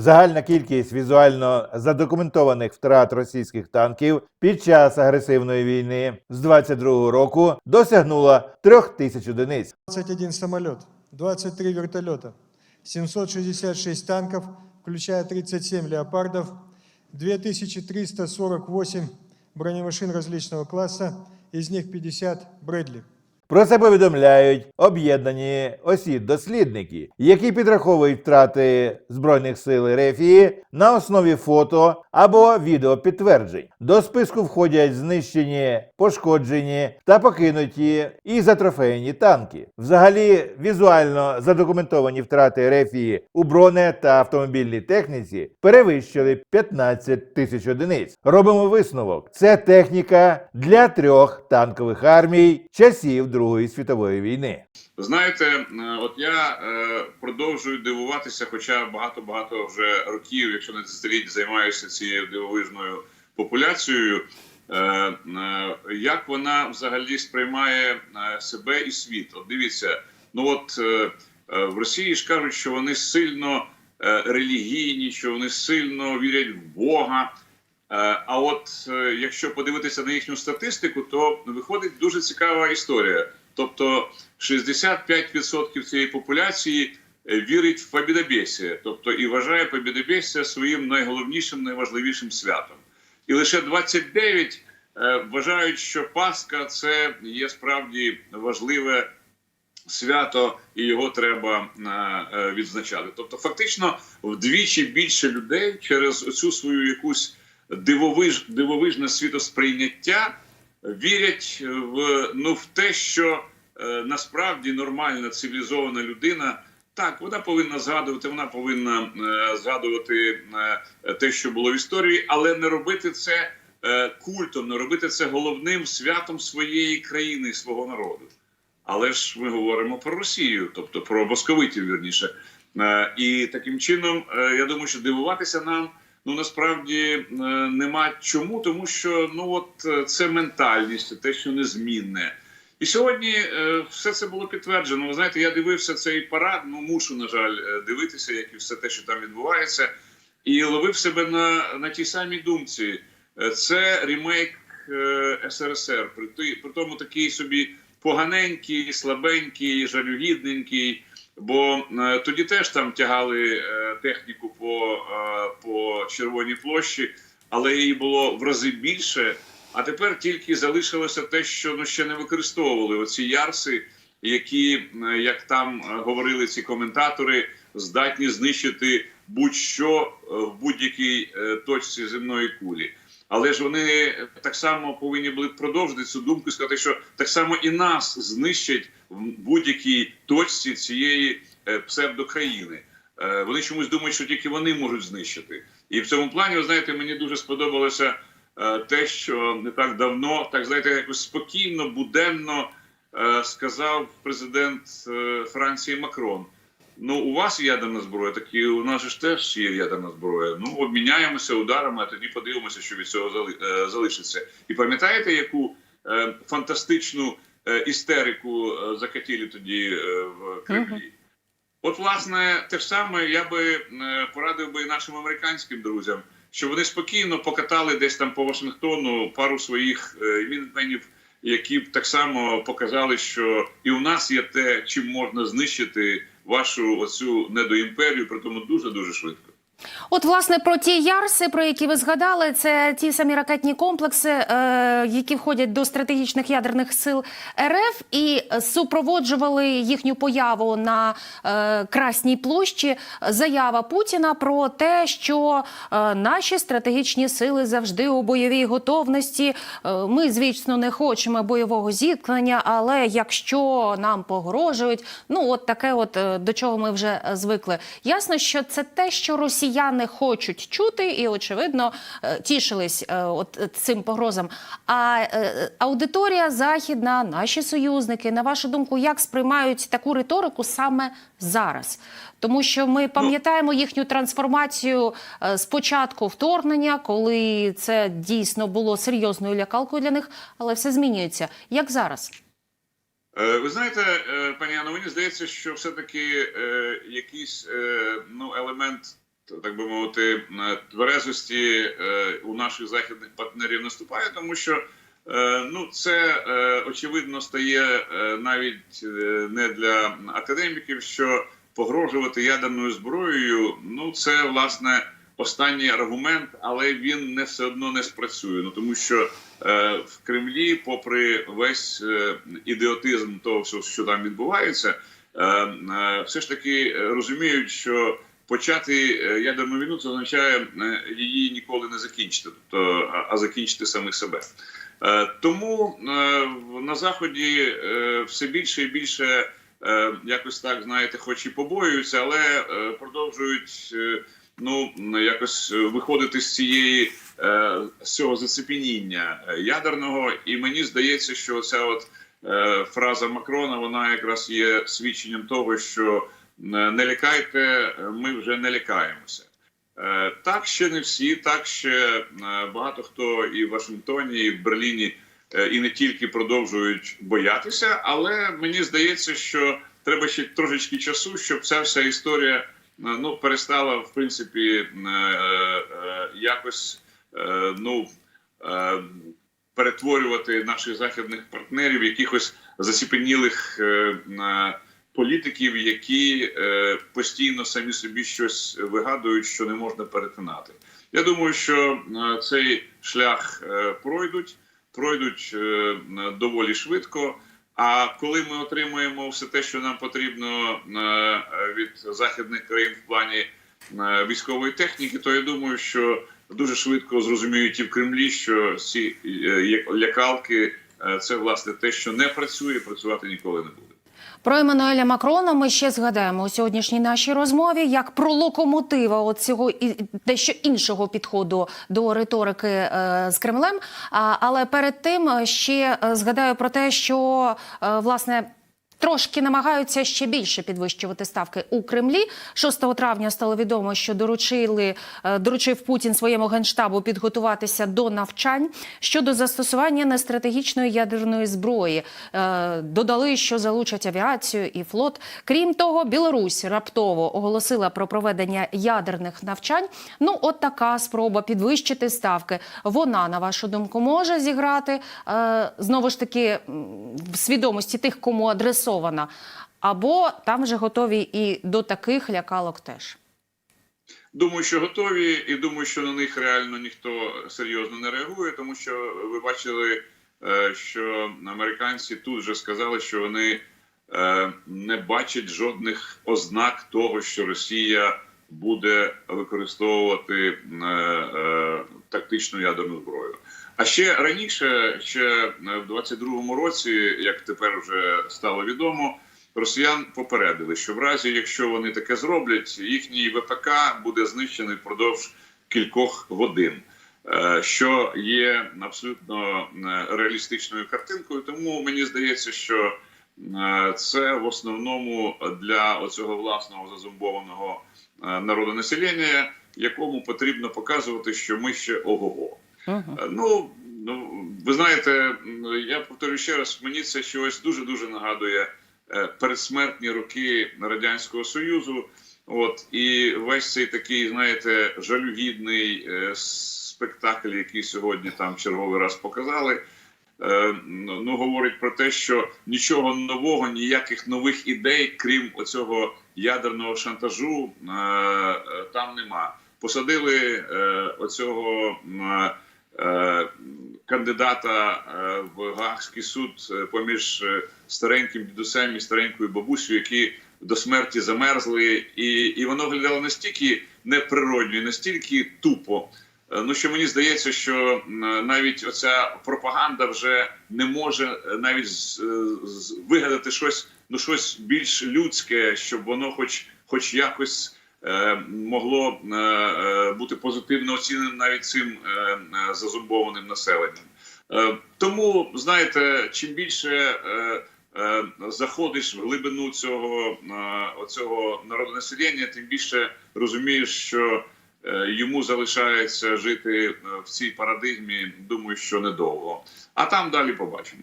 Загальна кількість візуально задокументованих втрат російських танків під час агресивної війни з 22 року досягнула 3 тисяч одиниць. 21 самолет, 23 вертолета, 766 танков, включая 37 леопардов, 2348 бронемашин различного класса, из них 50 Брэдли. Про це повідомляють об'єднані осіб-дослідники, які підраховують втрати збройних сил Рефії на основі фото або відеопідтверджень. До списку входять знищені, пошкоджені та покинуті і затрофейні танки. Взагалі, візуально задокументовані втрати Рефії у броне та автомобільній техніці перевищили 15 тисяч одиниць. Робимо висновок: це техніка для трьох танкових армій часів Другої світової війни. Знаєте, е, от я е, продовжую дивуватися, хоча багато-багато вже років, якщо не десятиліть, займаюся цією дивовижною популяцією. е, Як вона взагалі сприймає себе і світ? От дивіться, ну от в Росії ж кажуть, що вони сильно релігійні, що вони сильно вірять в Бога. Е, А от е, якщо подивитися на їхню статистику, то виходить дуже цікава історія. Тобто 65% цієї популяції е, вірить в побідобєсія, тобто і вважає побідобєсія своїм найголовнішим, найважливішим святом. І лише 29 е, вважають, що Пасха це є справді важливе свято, і його треба відзначати. Тобто, фактично, вдвічі більше людей через цю свою якусь дивовиж, дивовижне світосприйняття вірять в ну в те, що е, насправді нормальна цивілізована людина. Так, вона повинна згадувати, вона повинна е, згадувати е, те, що було в історії, але не робити це е, культом, не робити це головним святом своєї країни, свого народу. Але ж ми говоримо про Росію, тобто про московитів, вірніше. Е, і таким чином, е, я думаю, що дивуватися нам ну насправді е, нема чому, тому що ну от е, це ментальність, те, що незмінне. І сьогодні е, все це було підтверджено. Ви знаєте, я дивився цей парад, ну мушу, на жаль, дивитися, як і все те, що там відбувається, і ловив себе на, на тій самій думці. Це ремейк СРСР, при тому такий собі поганенький, слабенький, жалюгідненький. Бо е, тоді теж там тягали е, техніку по, е, по червоній площі, але її було в рази більше. А тепер тільки залишилося те, що ну ще не використовували оці ярси, які, як там говорили ці коментатори, здатні знищити будь-що в будь-якій точці земної кулі. Але ж вони так само повинні були продовжити цю думку і сказати, що так само і нас знищать в будь-якій точці цієї е, псевдокраїни. Е, Вони чомусь думають, що тільки вони можуть знищити. І в цьому плані, ви знаєте, мені дуже сподобалося е, те, що не так давно, так знаєте, якось спокійно, буденно сказав президент Франції Макрон. Ну, у вас ядерна зброя, так і у нас ж теж є ядерна зброя. Ну, обміняємося ударами, а тоді подивимося, що від цього зали- е, залишиться. І пам'ятаєте, яку е, фантастичну е, істерику е, закатили тоді е, в Кремлі? От, власне, те ж саме я би е, порадив би і нашим американським друзям, що вони спокійно покатали десь там по Вашингтону пару своїх е, мінменів, які б так само показали, що і у нас є те, чим можна знищити вашу оцю недоімперію, при тому дуже дуже швидко. От, власне, про ті ярси, про які ви згадали, це ті самі ракетні комплекси, е, які входять до стратегічних ядерних сил РФ і супроводжували їхню появу на е, Красній площі. Заява Путіна про те, що е, наші стратегічні сили завжди у бойовій готовності. Е, ми, звісно, не хочемо бойового зіткнення, але якщо нам погрожують, ну от таке, от е, до чого ми вже звикли. Ясно, що це те, що росіяни хочуть чути, і очевидно е, тішились е, от е, цим погрозам. А аудиторія західна, наші союзники, на вашу думку, як сприймають таку риторику саме зараз? Тому що ми пам'ятаємо їхню трансформацію з початку вторгнення, коли це дійсно було серйозною лякалкою для них, але все змінюється. Як зараз? Ви знаєте, пані Анно, мені здається, що все-таки якийсь ну, елемент так би мовити, е, тверезості е, у наших західних партнерів наступає, тому що е, ну це очевидно стає навіть не для академіків, що погрожувати ядерною зброєю, ну це власне останній аргумент, але він не все одно не спрацює. Ну тому що в Кремлі, попри весь ідіотизм того, що там відбувається, все ж таки розуміють, що почати е, ядерну війну це означає е, її ніколи не закінчити, тобто а- закінчити самих себе. Е, Тому на заході все більше і більше якось так знаєте, хоч і побоюються, але продовжують ну якось виходити з цієї з цього зацепеніння е, ядерного. І мені здається, що ця от фраза Макрона вона якраз є свідченням того, що не лякайте, е, ми вже не лякаємося. Е, Так ще не всі, так ще е, багато хто і в Вашингтоні, і в Берліні, е, і не тільки продовжують боятися, але мені здається, що треба ще трошечки часу, щоб ця вся історія е, ну перестала в принципі е, е, якось е, ну. е, Перетворювати наших західних партнерів в якихось засіпенілих е, е, політиків, які е, постійно самі собі щось вигадують, що не можна перетинати. Я думаю, що е, цей шлях е, пройдуть, пройдуть е, доволі швидко. А коли ми отримуємо все те, що нам потрібно від західних країн в плані військової техніки, то я думаю, що дуже швидко зрозуміють і в Кремлі, що ці е, як- лякалки це власне те, що не працює, працювати ніколи не буде. Про Еммануеля Макрона ми ще згадаємо у сьогоднішній нашій розмові як про локомотива от цього і дещо іншого підходу до риторики е, з Кремлем. А, але перед тим е, ще е, згадаю про те, що е, власне. Трошки намагаються ще більше підвищувати ставки у Кремлі. 6 травня стало відомо, що доручили е, доручив Путін своєму генштабу підготуватися до навчань щодо застосування нестратегічної ядерної зброї. Е, Додали, що залучать авіацію і флот. Крім того, Білорусь раптово оголосила про проведення ядерних навчань. Ну, от така спроба підвищити ставки. Вона, на вашу думку, може зіграти е, знову ж таки в свідомості тих, кому адресована, або там вже готові і до таких лякалок теж. Думаю, що готові, і думаю, що на них реально ніхто серйозно не реагує, тому що ви бачили, е, що американці тут же сказали, що вони е, не бачать жодних ознак того, що Росія буде використовувати е, тактичну ядерну зброю. А ще раніше, ще в 22-му році, як тепер вже стало відомо, росіян попередили, що в разі, якщо вони таке зроблять, їхній ВПК буде знищений впродовж кількох годин. Е, Що є абсолютно е, реалістичною картинкою, тому мені здається, що е, це в основному для оцього власного зазумбованого е, народонаселення, якому потрібно показувати, що ми ще ого-го. Угу. Ну, ви знаєте, я повторю ще раз, мені це щось дуже дуже нагадує е, передсмертні роки радянського союзу. От і весь цей такий, знаєте, жалюгідний е, спектакль, який сьогодні там черговий раз показали. Ну, ну, говорить про те, що нічого нового, ніяких нових ідей, крім оцього ядерного шантажу, там нема. Посадили оцього кандидата е, в Гаагський суд е, поміж е, стареньким дідусем і старенькою бабусею, які до смерті замерзли, і, і воно виглядало настільки неприродньо, настільки тупо. Е, Ну що мені здається, що навіть оця пропаганда вже не може е, навіть з, е, вигадати щось, ну щось більш людське, щоб воно, хоч, хоч якось е, могло е, е, бути позитивно оціненим навіть цим е, е, зазумбованим населенням. Е, Тому знаєте, чим більше е, е, заходиш в глибину цього, е, оцього народонаселення, тим більше розумієш, що е, йому залишається жити е, в цій парадигмі. Думаю, що недовго. А там далі побачимо.